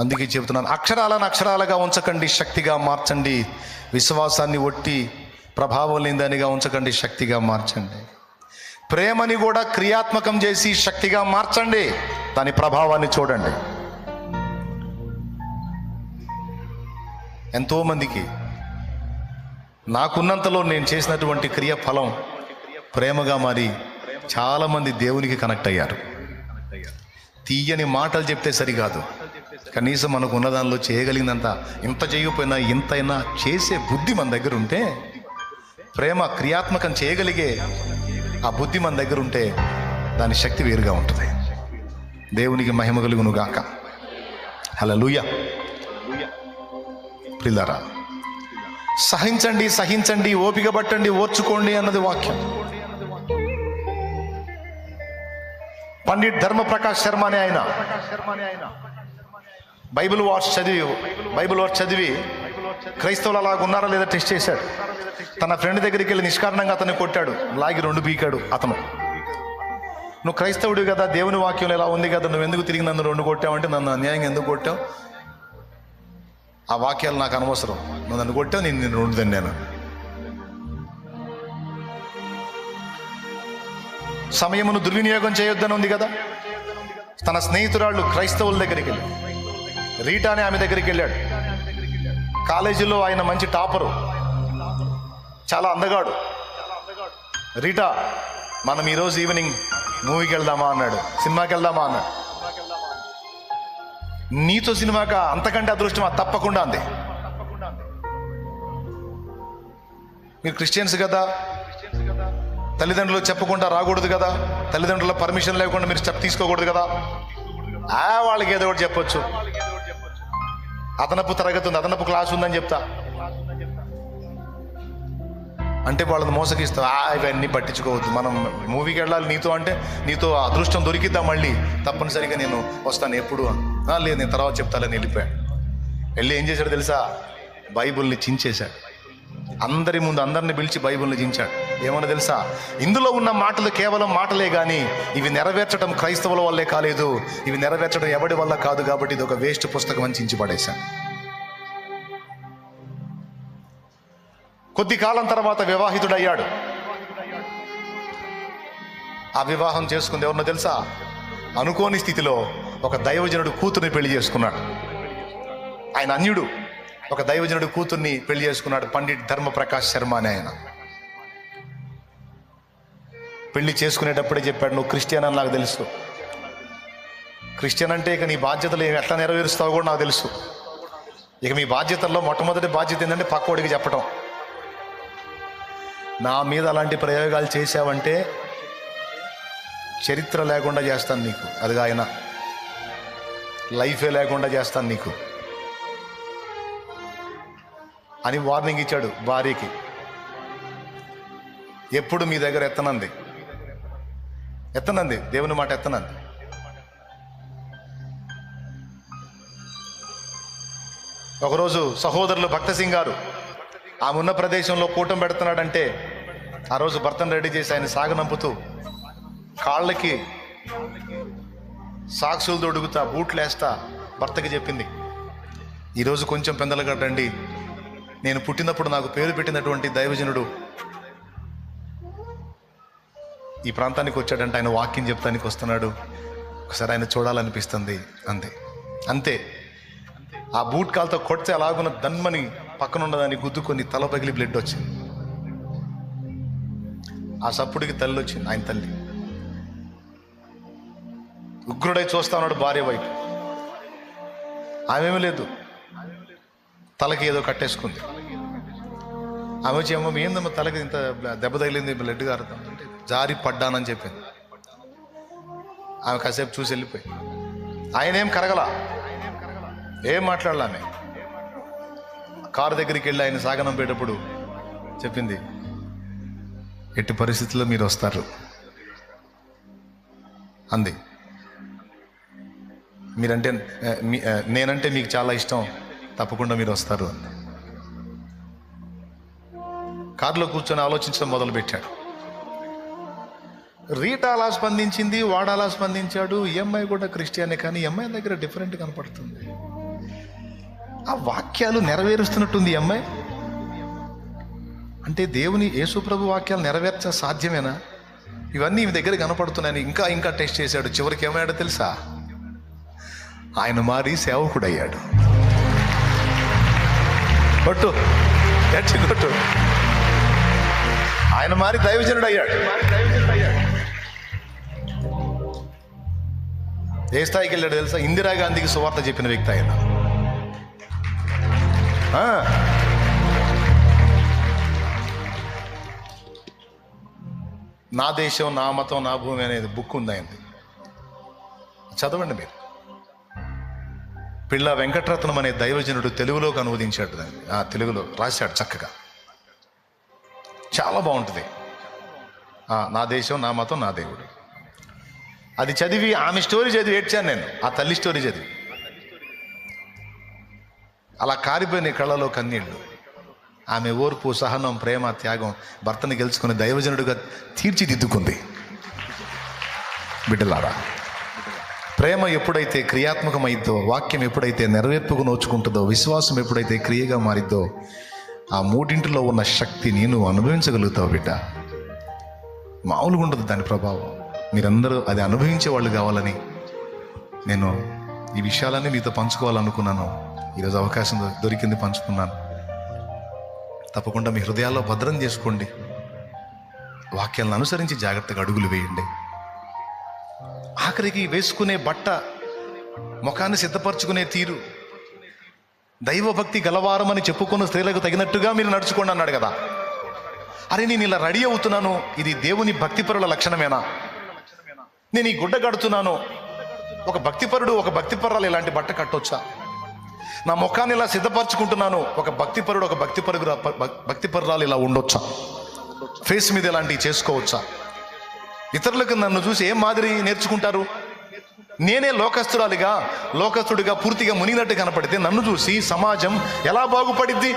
అందుకే చెబుతున్నాను అక్షరాలను అక్షరాలుగా ఉంచకండి శక్తిగా మార్చండి. విశ్వాసాన్ని ఒట్టి ప్రభావం లేనిదానిగా ఉంచకండి శక్తిగా మార్చండి. ప్రేమని కూడా క్రియాత్మకం చేసి శక్తిగా మార్చండి దాని ప్రభావాన్ని చూడండి. ఎంతోమందికి నాకున్నంతలో నేను చేసినటువంటి క్రియ ఫలం ప్రేమగా మారి చాలామంది దేవునికి కనెక్ట్ అయ్యారు. తీయని మాటలు చెప్తే సరికాదు. కనీసం మనకు ఉన్న దానిలో చేయగలిగినంత ఇంత చేయకపోయినా ఇంతైనా చేసే బుద్ధి మన దగ్గర ఉంటే ప్రేమ క్రియాత్మకం చేయగలిగే ఆ బుద్ధి మన దగ్గర ఉంటే దాని శక్తి వేరుగా ఉంటుంది. దేవునికి మహిమ కలుగును గాక హలో లూయ ప్రిల్లరా సహించండి సహించండి ఓపిక పట్టండి ఓర్చుకోండి అన్నది వాక్యం. పండిట్ ధర్మప్రకాష్ శర్మ అని ఆయన బైబిల్ వార్స్ చదివి బైబిల్ వార్స్ చదివి క్రైస్తవులు అలాగ ఉన్నారా లేదా టెస్ట్ చేశాడు? తన ఫ్రెండ్ దగ్గరికి వెళ్ళి నిష్కారణంగా అతన్ని కొట్టాడు. లాగి రెండు పీకాడు అతను. నువ్వు క్రైస్తవుడు కదా దేవుని వాక్యం ఎలా ఉంది కదా నువ్వు ఎందుకు తిరిగి నన్ను రెండు కొట్టావంటే నన్ను అన్యాయంగా ఎందుకు కొట్టావు? ఆ వాక్యాలు నాకు అనవసరం. నువ్వు నన్ను కొట్టావు నేను నేను రెండు నేను సమయమును దుర్వినియోగం చేయొద్దని ఉంది కదా? తన స్నేహితురాళ్ళు క్రైస్తవుల దగ్గరికి వెళ్ళి రీటా అనే ఆమె దగ్గరికి వెళ్ళాడు. కాలేజీలో ఆయన మంచి టాపరు. చాలా అందగాడు. రీటా మనం ఈరోజు ఈవినింగ్ మూవీకి వెళ్దామా అన్నాడు. సినిమాకి వెళ్దామా అన్నాడు. నీతో సినిమాక అంతకంటే అదృష్టం అది తప్పకుండా అంది. మీరు క్రిస్టియన్స్ కదా? తల్లిదండ్రులు చెప్పకుండా రాకూడదు కదా? తల్లిదండ్రుల పర్మిషన్ లేకుండా మీరు స్టెప్ తీసుకోకూడదు కదా? ఆ వాళ్ళకి ఏదో ఒకటి చెప్పొచ్చు. అదనపు తరగతి ఉంది అదనపు క్లాస్ ఉందని చెప్తా. అంటే వాళ్ళని మోసగిస్తా ఆ ఇవన్నీ పట్టించుకోవద్దు. మనం మూవీకి వెళ్ళాలి నీతో అంటే నీతో అదృష్టం దొరికిద్దా మళ్ళీ? తప్పనిసరిగా నేను వస్తాను ఎప్పుడు? లేదు నేను తర్వాత చెప్తాలని వెళ్ళిపోయాడు వెళ్ళి ఏం చేశాడు తెలుసా? బైబుల్ని చించేశాడు. అందరి ముందు అందరిని పిలిచి బైబిల్ని చించాడు. ఏమన్నా తెలుసా? ఇందులో ఉన్న మాటలు కేవలం మాటలే కానీ ఇవి నెరవేర్చడం క్రైస్తవుల వల్లే కాలేదు. ఇవి నెరవేర్చడం ఎవడి వల్ల కాదు కాబట్టి ఇది ఒక వేస్ట్ పుస్తకం అని చించిపడేశాను కొద్ది కాలం తర్వాత వివాహితుడయ్యాడు. ఆ వివాహం చేసుకుంది ఎవరినో తెలుసా? అనుకోని స్థితిలో ఒక దైవజనుడు కూతుర్ని పెళ్ళి చేసుకున్నాడు. ఆయన అన్యుడు. ఒక దైవజనుడు కూతుర్ని పెళ్ళి చేసుకున్నాడు. పండిట్ ధర్మప్రకాష్ శర్మ అనే ఆయన. పెళ్ళి చేసుకునేటప్పుడే చెప్పాడు నువ్వు క్రిస్టియన్ అని నాకు తెలుసు. క్రిస్టియన్ అంటే ఇక నీ బాధ్యతలు ఎట్లా నెరవేరుస్తావు కూడా నాకు తెలుసు. ఇక మీ బాధ్యతల్లో మొట్టమొదటి బాధ్యత ఏంటంటే పక్కోడికి చెప్పటం. నా మీద అలాంటి ప్రయోగాలు చేశావంటే చరిత్ర లేకుండా చేస్తాను నీకు అదిగా ఆయన. లైఫే లేకుండా చేస్తాను నీకు. అని వార్నింగ్ ఇచ్చాడు భార్యకి. ఎప్పుడు మీ దగ్గర ఎత్తనంది? ఎత్తనంది దేవుని మాట ఎత్తనంది. ఒకరోజు సహోదరులు భక్త సింగ్ గారు ఆమె ఉన్న ప్రదేశంలో కూటం పెడుతున్నాడంటే ఆ రోజు భర్తను రెడీ చేసి ఆయన సాగనంపుతూ కాళ్ళకి సాక్సులు దొడుగుతా బూట్లు వేస్తా భర్తకి చెప్పింది. ఈరోజు కొంచెం పెందలుగా నేను పుట్టినప్పుడు నాకు పేరు పెట్టినటువంటి దైవజనుడు ఈ ప్రాంతానికి వచ్చాడంటే ఆయన వాక్యం చెప్తానికి వస్తున్నాడు. ఒకసారి ఆయన చూడాలనిపిస్తుంది. అంతే. అంతే. ఆ బూట్ కాల్తో కొడితే అలాగున్న దన్మని పక్కన ఉన్నదాన్ని గుద్దుకొని తల పగిలి బ్లడ్ వచ్చింది. ఆ సప్పుడికి తల్లి వచ్చింది ఆయన తల్లి. ఉగ్రుడై చూస్తా ఉన్నాడు భార్య వైపు. ఆమెమీ లేదు. తలకి ఏదో కట్టేసుకుంది. ఆమె వచ్చి ఏమో ఏందమ్మా తలకి ఇంత దెబ్బ తగిలింది బ్లడ్ కారుతుంది జారి పడ్డానని చెప్పింది ఆమె కాసేపు చూసి వెళ్ళిపోయి. ఆయన ఏం కరగల? ఏం మాట్లాడాల కారు దగ్గరికి వెళ్ళి ఆయన సాగనంపేటప్పుడు చెప్పింది ఎట్టి పరిస్థితుల్లో మీరు వస్తారు అంది. మీరంటే మీ- నేనంటే మీకు చాలా ఇష్టం తప్పకుండా మీరు వస్తారు అంది. కారులో కూర్చొని ఆలోచించడం మొదలుపెట్టాడు. రీటా అలా స్పందించింది వాడు అలా స్పందించాడు. ఈ అమ్మాయి కూడా క్రిస్టియనే కానీ ఈ అమ్మాయి దగ్గర డిఫరెంట్ కనపడుతుంది. ఆ వాక్యాలు నెరవేరుస్తున్నట్టుంది ఎంఐ అంటే దేవుని యేసుప్రభు వాక్యాలు నెరవేర్చ సాధ్యమేనా? ఇవన్నీ మీ దగ్గర కనపడుతున్నాయని ఇంకా ఇంకా టెస్ట్ చేశాడు. చివరికి ఏమయ్యాడో తెలుసా? ఆయన మారి సేవకుడయ్యాడు. కొట్టు గట్టి కొట్టు. ఆయన మారి దైవజనుడు అయ్యాడు ఏ స్థాయికి వెళ్ళాడు తెలుసా? ఇందిరాగాంధీకి సువార్త చెప్పిన వ్యక్తి ఆయన. నా దేశం నా మతం నా భూమి అనేది బుక్ ఉంది ఆయనది. చదవండి మీరు. పిల్ల వెంకటరత్నం అనే దైవజనుడు తెలుగులోకి అనువదించాడు దాన్ని. ఆ తెలుగులో రాశాడు చక్కగా. చాలా బాగుంటుంది. నా దేశం నా మతం నా దేవుడు. అది చదివి ఆమె స్టోరీ చదివి ఏడ్చాను నేను. ఆ తల్లి స్టోరీ చదివి. అలా కారిపోయిన కళ్ళలో కన్నీళ్ళు ఆమె ఓర్పు సహనం ప్రేమ త్యాగం భర్తని గెలుచుకుని దైవజనుడిగా తీర్చిదిద్దుకుంది. బిడ్డలారా ప్రేమ ఎప్పుడైతే క్రియాత్మకమైద్దో వాక్యం ఎప్పుడైతే నెరవేర్పుకు నోచుకుంటుందో విశ్వాసం ఎప్పుడైతే క్రియగా మారిద్దో ఆ మూడింటిలో ఉన్న శక్తి నేను అనుభవించగలుగుతావు బిడ్డ. మామూలుగా ఉండదు దాని ప్రభావం. మీరందరూ అది అనుభవించే వాళ్ళు కావాలని నేను ఈ విషయాలన్నీ మీతో పంచుకోవాలనుకున్నాను. ఈరోజు అవకాశం దొరికింది పంచుకున్నాను. తప్పకుండా మీ హృదయాల్లో భద్రం చేసుకోండి. వాక్యాలను అనుసరించి జాగ్రత్తగా అడుగులు వేయండి. ఆఖరికి వేసుకునే బట్ట ముఖాన్ని సిద్ధపరచుకునే తీరు. దైవభక్తి గలవారమని చెప్పుకున్న స్త్రీలకు తగినట్టుగా మీరు నడుచుకోండి అన్నాడు కదా. అరే నేను ఇలా రెడీ అవుతున్నాను. ఇది దేవుని భక్తిపరుల లక్షణమేనా? నేను ఈ గుడ్డ కడుతున్నాను. ఒక భక్తిపరుడు ఒక భక్తిపరాలు ఇలాంటి బట్ట కట్టొచ్చా? నా ముఖాన్ని ఇలా సిద్ధపరచుకుంటున్నాను. ఒక భక్తిపరుడు ఒక భక్తిపరుగు భక్తిపరురాలు ఇలా ఉండొచ్చా? ఫేస్ మీద ఇలాంటివి చేసుకోవచ్చా? ఇతరులకు నన్ను చూసి ఏం మాదిరి నేర్చుకుంటారు? నేనే లోకస్తురాలిగా లోకస్తుడిగా పూర్తిగా మునిగినట్టు కనపడితే నన్ను చూసి సమాజం ఎలా బాగుపడిద్ది?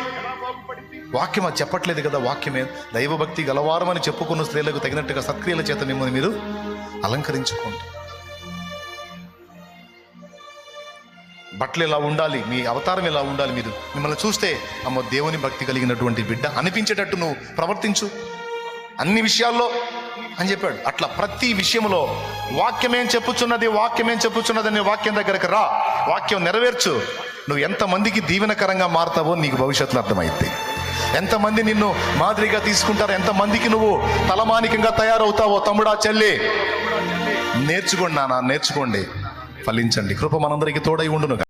వాక్యం అది చెప్పట్లేదు కదా వాక్యమే. దైవభక్తి గలవారమని చెప్పుకున్న స్త్రీలకు తగినట్టుగా సత్క్రియల చేత మిమ్మల్ని మీరు అలంకరించుకోండి. బట్టలు ఇలా ఉండాలి మీ అవతారం ఇలా ఉండాలి మీరు మిమ్మల్ని చూస్తే అమ్మ దేవుని భక్తి కలిగినటువంటి బిడ్డ అనిపించేటట్టు నువ్వు ప్రవర్తించు. అన్ని విషయాల్లో అని చెప్పాడు. అట్లా ప్రతి విషయంలో వాక్యమేం చెప్పుచున్నది వాక్యమేం చెప్పుచున్నది అనే వాక్యం దగ్గరకు రా. వాక్యం నెరవేర్చు. నువ్వు ఎంతమందికి దీవెనకరంగా మారుతావో నీకు భవిష్యత్తులో అర్థమైంది ఎంతమంది నిన్ను మాదిరిగా తీసుకుంటారు? ఎంతమందికి నువ్వు తలమానికంగా తయారవుతావో తమ్ముడా చెల్లి? నేర్చుకోండి నాన్న నేర్చుకోండి. ఫలించండి. కృప మనందరికీ తోడై ఉండును.